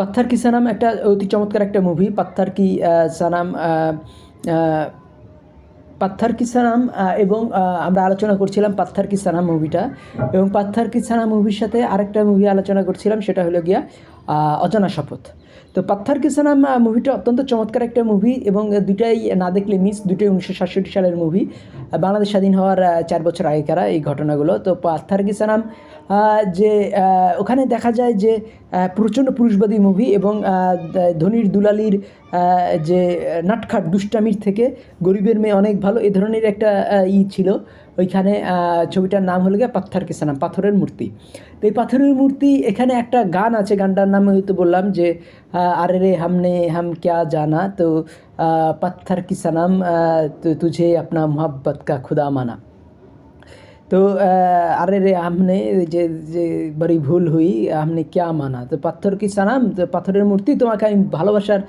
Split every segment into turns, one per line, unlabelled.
পাত্থার কি সানাম? একটা অতি চমৎকার একটা মুভি পাত্থার কি সানাম পাত্থার কি সানাম এবং আমরা আলোচনা করছিলাম পাত্থার কি সানাম মুভিটা এবং পাত্থার কি সানাম মুভির সাথে আরেকটা মুভি আলোচনা করছিলাম, সেটা হলো গিয়া অজানা শপথ। তো পাত্থার কি সানাম মুভিটা অত্যন্ত চমৎকার একটা মুভি এবং দুটাই না দেখলে মিস দুটোই উনিশশো সাতষট্টি সালের মুভি বাংলাদেশ স্বাধীন হওয়ার চার বছর আগেকারা এই ঘটনাগুলো। তো পাত্থার কি সানাম যে ওখানে দেখা যায় যে প্রচণ্ড পুরুষবাদী মুভি এবং ধনির দুলালির যে নাটখাট দুষ্টামির থেকে গরিবের মেয়ে অনেক ভালো এ ধরনের একটা ই ছিল। ওইখানে ছবিটার নাম হলো গিয়ে পাত্থার কিসানাম পাথরের মূর্তি। তো এই পাথরের মূর্তি এখানে একটা গান আছে গানটার নাম হয়তো বললাম যে আরে রে হামনে হাম ক্যা জানা? তো আহ, পাত্থর কি সনম তো তুঝে আপনা মোহব্বত কা খুদা মানা। তো আহ, আরে রে हमने যে যে বড়ি ভুল হুই हमने क्या মানা তো পাথর কি সানাম তো পাথরের মূর্তি তোমাকে আমি ভালোবাসার আহ,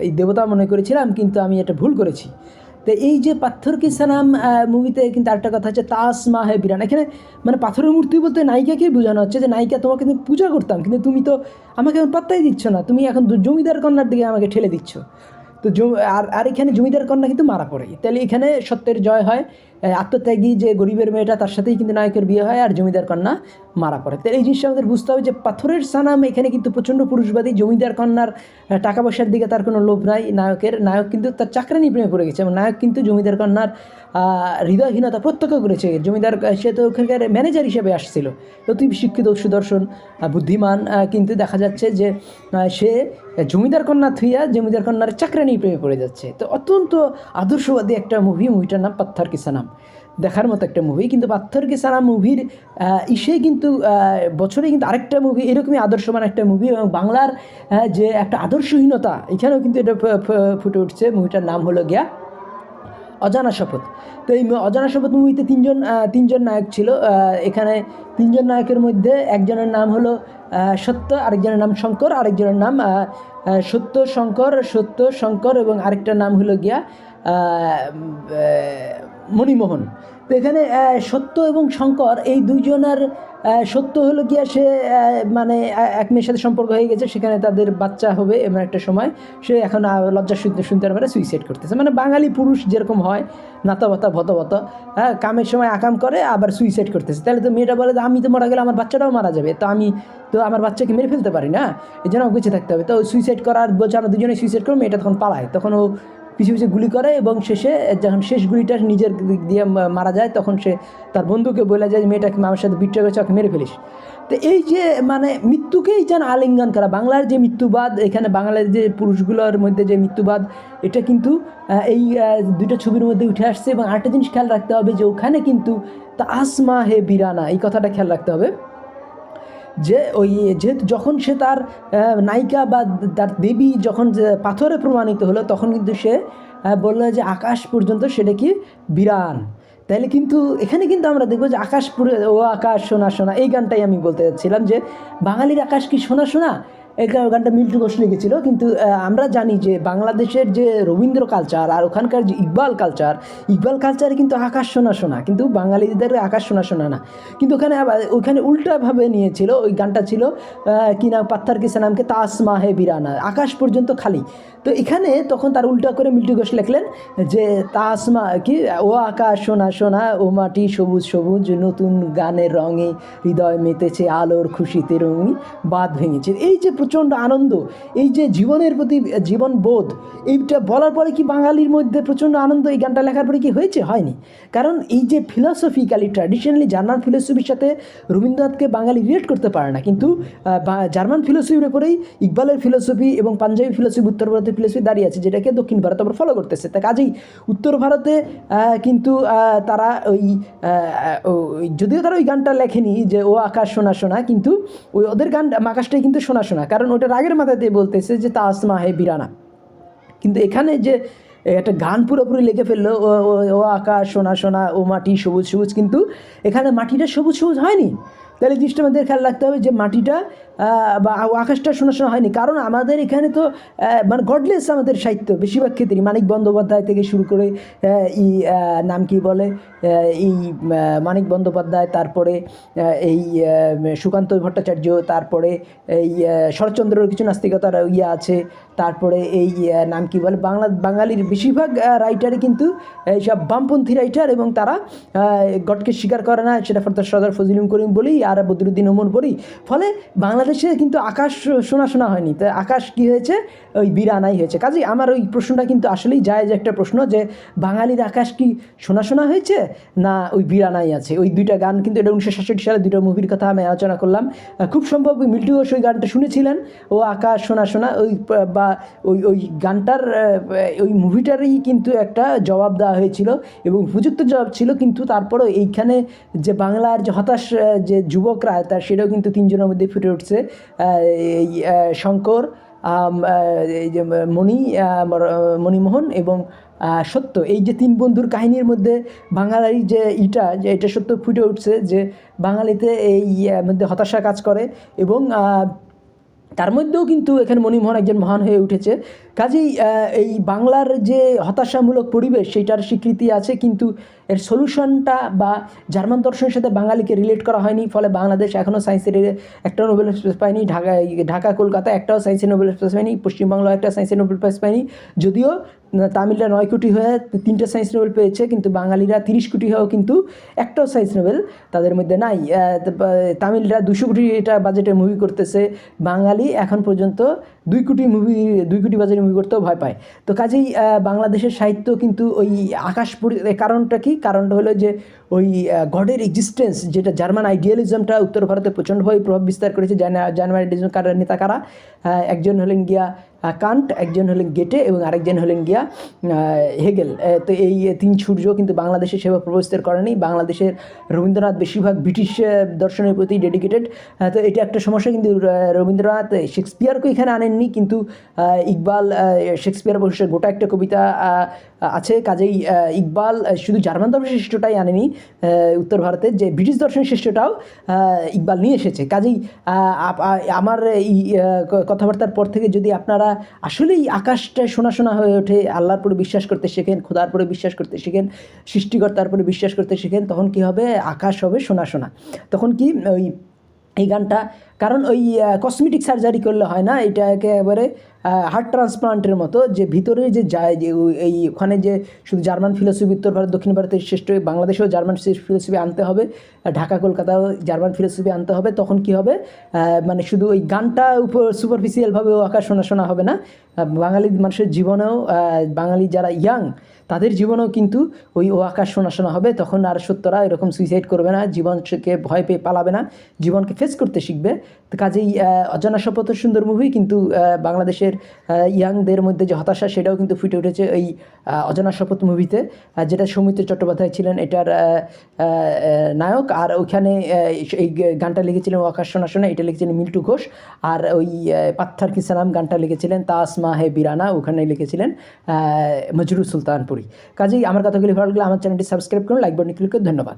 এই দেবতা মনে করেছিলাম কিন্তু আমি এটা ভুল করেছি তো এই যে পাথর কি সানাম মুভিতে কিন্তু আরেকটা কথা হচ্ছে তাস মা হে বিরান এখানে মানে পাথরের মূর্তি বলতে নায়িকাকেই বোঝানো হচ্ছে যে নায়িকা তোমাকে কিন্তু পূজা করতাম কিন্তু তুমি তো আমাকে এখন পাত্তাই দিচ্ছ না তুমি এখন জমিদার কন্যার দিকে আমাকে ঠেলে দিচ্ছ তো জমি আর আর এখানে জমিদার কন্যা কিন্তু মারা পড়ে তাহলে এখানে সত্যের জয় হয় এ, আত্মত্যাগী যে গরিবের মেয়েটা, তার সাথেই কিন্তু নায়কের বিয়ে হয় আর জমিদার কন্যা মারা পড়ে। তাহলে এই জিনিসটা আমাদের বুঝতে হবে যে পাথরের সানাম এখানে কিন্তু প্রচণ্ড পুরুষবাদী, জমিদার কন্যার টাকা পয়সার দিকে তার কোনো লোভ নাই। নায়কের, নায়ক কিন্তু তার চাকরানি প্রেমে পড়ে গেছে এবং নায়ক কিন্তু জমিদার কন্যার হৃদয়হীনতা প্রত্যক্ষ করেছে। জমিদার সে তো ওখানকার ম্যানেজার হিসেবে আসছিল। অতি শিক্ষিত, সুদর্শন বুদ্ধিমান কিন্তু দেখা যাচ্ছে যে সে জমিদার কন্যা থুইয়া জমিদার কন্যার চাকরানি প্রেমে পড়ে যাচ্ছে। তো অত্যন্ত আদর্শবাদী একটা মুভি মুভিটার নাম পাত্থার কি সানাম। দেখার মতো একটা মুভি কিন্তু পাত্থর কি সানাম মুভির ইসে কিন্তু বছরে কিন্তু আরেকটা মুভি এরকমই আদর্শমান একটা মুভি এবং বাংলার যে একটা আদর্শহীনতা, এখানেও কিন্তু এটা ফুটে উঠছে। মুভিটার নাম হলো গিয়া অজানা শপথ। তো এই অজানা শপথ মুভিতে তিনজন তিনজন নায়ক ছিল। এখানে তিনজন নায়কের মধ্যে একজনের নাম হলো সত্য, আরেকজনের নাম শঙ্কর, আরেকজনের নাম সত্য শঙ্কর সত্য শঙ্কর, এবং আরেকটার নাম হলো গিয়া মণিমোহন। তো এখানে সত্য এবং শঙ্কর, এই দুইজনের সত্য হলো গিয়া সে মানে এক মেয়ের সাথে সম্পর্ক হয়ে গেছে, সেখানে তাদের বাচ্চা হবে এমন একটা সময়। সে এখন লজ্জা শুনতে শুনতে পারে সুইসাইড করতেছে। মানে বাঙালি পুরুষ যেরকম হয়, নাতাবতা, ভতবত হ্যাঁ কামের সময় আকাম করে, আবার সুইসাইড করতেছে। তাহলে তো মেয়েটা বলে আমি তো মারা গেলে আমার বাচ্চাটাও মারা যাবে, তো আমি, তো আমার বাচ্চাকে মেরে ফেলতে পারি না? এই জন্য বেঁচে থাকতে হবে। তো সুইসাইড করার বলছে আমরা দুজনে সুইসাইড করব মেয়েটা তখন পালায়। তখন ও পিছু পিছু গুলি করে এবং শেষে, যখন শেষ গুলিটা নিজের দিক দিয়ে মারা যায়, তখন সে তার বন্ধুকে বলে যায়, মেয়েটাকে আমার সাথে বিট্রে করেছে, ওকে মেরে ফেলিস। তো এই যে মানে মৃত্যুকেই যেন আলিঙ্গন করা, বাংলার যে মৃত্যুবাদ, এখানে বাংলার যে পুরুষগুলোর মধ্যে যে মৃত্যুবাদ, এটা কিন্তু এই দুইটা ছবির মধ্যে উঠে আসছে এবং আরেকটা জিনিস খেয়াল রাখতে হবে যে ওখানে কিন্তু তা আসমা হে বিরানা, এই কথাটা খেয়াল রাখতে হবে। যে ওই যেহেতু যখন সে তার নায়িকা বা তার দেবী যখন পাথরে প্রমাণিত হলো, তখন কিন্তু সে বলল যে আকাশ পর্যন্ত সেটা কি বিরান। তাহলে কিন্তু এখানে কিন্তু আমরা দেখব যে আকাশ ও আকাশ, সোনা সোনা, এই গানটাই আমি বলতে চাচ্ছিলাম যে বাঙালির আকাশ কি সোনা সোনা? এই গানটা মিল্টু ঘোষ লিখেছিল, কিন্তু আমরা জানি যে বাংলাদেশের যে রবীন্দ্র কালচার আর ওখানকার যে ইকবাল কালচার ইকবাল কালচারে কিন্তু আকাশ শোনা শোনা কিন্তু বাঙালিদের আকাশ শোনা শোনা না। কিন্তু ওখানে ওখানে উল্টাভাবে নিয়েছিল, ওই গানটা ছিল কি না পাত্থার কিসা নামকে তাসমা হে বিরানা, আকাশ পর্যন্ত খালি। তো এখানে তখন তার উল্টা করে মিল্টু ঘোষ লিখলেন যে তাসমা কি, ও আকাশ সোনা সোনা, ও মাটি সবুজ সবুজ, নতুন গানের রঙে হৃদয় মেতেছে আলোর খুশিতে রঙি বাদ ভেঙেছে। এই যে প্রচণ্ড আনন্দ। এই যে জীবনের প্রতি জীবন বোধ এইটা বলার পরে কি বাঙালির মধ্যে প্রচণ্ড আনন্দ এই গানটা লেখার পরে কি হয়েছে? হয়নি। কারণ এই যে ফিলসফিক্যালি ট্র্যাডিশনালি জার্মান ফিলসফির সাথে রবীন্দ্রনাথকে বাঙালি রিলেট করতে পারে না। কিন্তু জার্মান ফিলসফির উপরেই ইকবালের ফিলসফি এবং পাঞ্জাবি ফিলসফি উত্তর ভারতের ফিলসফি দাঁড়িয়ে আছে, যেটাকে দক্ষিণ ভারত আবার ফলো করতেছে। তা কাজেই উত্তর ভারতে কিন্তু তারা ওই ওই যদিও তারা ওই গানটা লেখেনি যে, ও আকাশ শোনা শোনা কিন্তু ওই ওদের গান, আকাশটাই কিন্তু শোনা শোনা কারণ ওটা রাগের মাথাতে বলতেছে যে তাসমা হে বিরানা। কিন্তু এখানে যে একটা গান পুরোপুরি লিখে ফেলল ও আকাশ, সোনা সোনা, ও মাটি সবুজ সবুজ, কিন্তু এখানে মাটিটা সবুজ সবুজ হয়নি। তাহলে জিনিসটা আমাদের খেয়াল রাখতে হবে যে মাটিটা বা আকাশটা শোনা শোনা হয়নি। কারণ আমাদের এখানে তো মানে গডলেস আমাদের সাহিত্য, বেশিরভাগ ক্ষেত্রেই। মানিক বন্দ্যোপাধ্যায় থেকে শুরু করে ই নাম কি বলে এই মানিক বন্দ্যোপাধ্যায়, তারপরে এই সুকান্ত ভট্টাচার্য, তারপরে এই শরৎচন্দ্রের কিছু নাস্তিকতার ইয়ে আছে, তারপরে এই নাম কি বলে, বাংলা, বাঙালির বেশিরভাগ রাইটারই কিন্তু এইসব বামপন্থী রাইটার এবং তারা গডকে স্বীকার করে না, সেটা ফরদার সর্দার ফজলুল করিম বলি আর বদরুদ্দিন ওমর বলি ফলে বাংলাদেশে কিন্তু আকাশ শোনা শোনা হয়নি। তাই আকাশ কি হয়েছে? ওই বিরানাই হয়েছে। কাজেই আমার ওই প্রশ্নটা কিন্তু আসলেই যায় যে একটা প্রশ্ন যে বাঙালির আকাশ কি শোনা শোনা হয়েছে না ওই বিরানাই আছে? ওই দুইটা গান কিন্তু এটা উনিশশো সাতষট্টি সালে দুটো মুভির কথা আমি আলোচনা করলাম। খুব সম্ভব ওই মিল্টু ঘোষ ওই গানটা শুনেছিলেন। ও আকাশ শোনা শোনা ওই বা ওই ওই গানটার ওই মুভিটারই কিন্তু একটা জবাব দেওয়া হয়েছিল এবং উপযুক্ত জবাব ছিল, কিন্তু তারপরেও এইখানে যে বাংলার যে হতাশ যে যুবকরা, তার সেটাও কিন্তু তিনজনের মধ্যে ফুটে উঠছে। শঙ্কর মণি মণিমোহন এবং সত্য। এই যে তিন বন্ধুর কাহিনীর মধ্যে বাঙালির যে ইটা, যে এটা সত্য ফুটে উঠছে যে বাঙালিতে এই মধ্যে হতাশা কাজ করে এবং তার মধ্যেও কিন্তু এখানে মণিমোহন একজন মহান হয়ে উঠেছে। কাজেই এই বাংলার যে হতাশামূলক পরিবেশ সেটার স্বীকৃতি আছে, কিন্তু এর সলিউশনটা বা জার্মান দর্শনের সাথে বাঙালিকে রিলেট করা হয়নি, ফলে বাংলাদেশ এখনও সায়েন্সের একটা নোবেল প্রাইজ পায়নি ঢাকা ঢাকা কলকাতা একটাও সায়েন্সের নোবেল প্রাইজ পায়নি পশ্চিমবাংলা একটা সায়েন্সের নোবেল প্রাইজ পায়নি, যদিও তামিলরা নয় কোটি হয়ে তিনটে সায়েন্স নোবেল পেয়েছে, কিন্তু বাঙালিরা তিরিশ কোটি হয়েও কিন্তু একটাও সায়েন্স নোবেল তাদের মধ্যে নাই। তামিলরা দুশো কোটি এটা বাজেটে মুভি করতেছে। বাঙালি এখন পর্যন্ত দুই কোটি মুভি দুই কোটি বাজেটে মুভি করতেও ভয় পায়। তো কাজেই বাংলাদেশের সাহিত্য কিন্তু ওই আকাশ কারণটা কি? কারণটা হলো যে ওই গডের এক্সিস্টেন্স যেটা জার্মান আইডিয়ালিজমটা উত্তর ভারতে প্রচণ্ডভাবে প্রভাব বিস্তার করেছে। জার্মান আইডিয়ালিজম কার, নেতা কারা? একজন হলেন গিয়া কান্ট একজন হলেন গেটে এবং আরেকজন হলেন গিয়া হেগেল। তো এই তিন সূর্য কিন্তু বাংলাদেশে সেবা প্রভাব বিস্তার করেনি বাংলাদেশের রবীন্দ্রনাথ বেশিরভাগ ব্রিটিশ দর্শনের প্রতি ডেডিকেটেড তো এটা একটা সমস্যা কিন্তু রবীন্দ্রনাথ শেক্সপিয়ারকে এখানে আনেননি। কিন্তু ইকবাল শেক্সপিয়ার বসে গোটা একটা কবিতা আছে। কাজেই ইকবাল শুধু জার্মান দর্শনের শ্রেষ্ঠটাই আনেনি উত্তর ভারতে যে ব্রিটিশ দর্শনের শ্রেষ্ঠটাও ইকবাল নিয়ে এসেছে। কাজেই আমার এই কথাবার্তার পর থেকে যদি আপনারা আসলেই আকাশটা শোনা শোনা হয়ে ওঠে, আল্লাহর পরে বিশ্বাস করতে শেখেন, খোদার পরে বিশ্বাস করতে শেখেন, সৃষ্টিকর্তার পরে বিশ্বাস করতে শেখেন, তখন কি হবে? আকাশ হবে শোনা শোনা তখন কি? ওই এই গানটা। কারণ ওই কসমেটিক সার্জারি করলে হয় না, এটা একেবারে হার্ট ট্রান্সপ্লান্টের মতো। যে ভিতরে যে যায়, যে এই ওখানে যে শুধু জার্মান ফিলোসফি উত্তর ভারত, দক্ষিণ ভারতের শ্রেষ্ঠ, বাংলাদেশেও জার্মান ফিলোসফি আনতে হবে ঢাকা, কলকাতাও জার্মান ফিলোসফি আনতে হবে, তখন কি হবে? মানে শুধু ওই গানটা উপর সুপারফিসিয়ালভাবে আকাশ শোনা শোনা হবে না। বাঙালি মানুষের জীবনেও বাঙালি যারা ইয়াং তাদের জীবনেও কিন্তু ওই ও আকাশ শোনা শোনা হবে তখন আর সত্যরা এরকম সুইসাইড করবে না জীবনকে ভয় পেয়ে পালাবে না জীবনকে ফেস করতে শিখবে। কাজেই অজানা শপথ সুন্দর মুভি কিন্তু বাংলাদেশের ইয়াংদের মধ্যে যে হতাশা সেটাও কিন্তু ফুটে উঠেছে এই অজানা শপথ মুভিতে যেটা সৌমিত্র চট্টোপাধ্যায় ছিলেন এটার নায়ক আর ওইখানে এই গানটা লিখেছিলেন আকাশ শোনা শোনা এটা লিখেছিলেন মিল্টু ঘোষ আর ওই পাত্থার কিসানাম গানটা লিখেছিলেন তাসমা হে বিরানা ওখানে লিখেছিলেন আহ, মজরু সুলতানপুরি কাজেই আমার কথাগুলি ভালো লাগলে আমার চ্যানেলটি সাবস্ক্রাইব করুন লাইক বাটনে ক্লিক করুন ধন্যবাদ।